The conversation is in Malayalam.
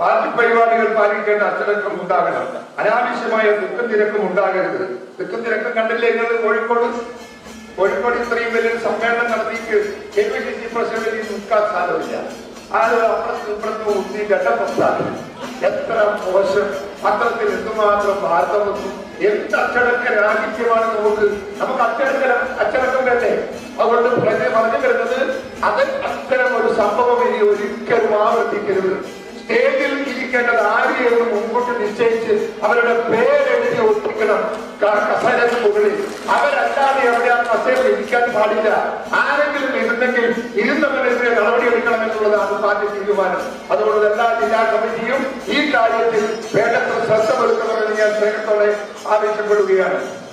പാർട്ടി പരിപാടികൾ പാലിക്കേണ്ട അച്ചടക്കം ഉണ്ടാകണം. അനാവശ്യമായ ദുഃഖം തിരക്കും ഉണ്ടാകരുത്. ദുഃഖം തിരക്കും കണ്ടില്ലേ നിങ്ങൾ? കോഴിക്കോട് കോഴിക്കോട് ഇത്രയും വലിയൊരു സമ്മേളനം നടത്തിയിട്ട് കെ പി സി സി പ്രസിഡന്റിൽ നിൽക്കാൻ സാധ്യമില്ല എത്ര മോശം പത്രത്തിൽ എന്തുമാത്രം വാർത്തകളും എന്ത് അച്ചടക്ക രാഹിത്യമാണ് നമുക്ക്? നമുക്ക് അച്ചടക്ക അച്ചടക്കം വേണ്ടേ? അതുകൊണ്ട് പ്രജ പറഞ്ഞു വരുന്നത് അത് അത്തരം ഒരു സംഭവം ഇനി ഒരിക്കലും ആവർത്തിക്കരുത്. സ്റ്റേജിൽ ആര് എന്ന് മുമ്പോട്ട് നിശ്ചയിച്ച് അവരുടെ പേരെഴുതി ഒട്ടിക്കണം. ക- കസേരയ്ക്ക് മുകളിൽ. അവരല്ലാതെ അവിടെ ആ കസേരയിൽ ഇരിക്കാൻ പാടില്ല. ആരെങ്കിലും ഇരുന്നെങ്കിൽ ഇരുന്നവരെതിരെ നടപടി എടുക്കണം എന്നുള്ളതാണ് പാർട്ടി തീരുമാനം. അതുകൊണ്ട് എല്ലാ ജില്ലാ കമ്മിറ്റിയും ഈ കാര്യത്തിൽ വേണ്ടത്ര ശ്രദ്ധ വരുത്തണമെന്ന് ഞാൻ സ്നേഹത്തോടെ ആവശ്യപ്പെടുകയാണ്.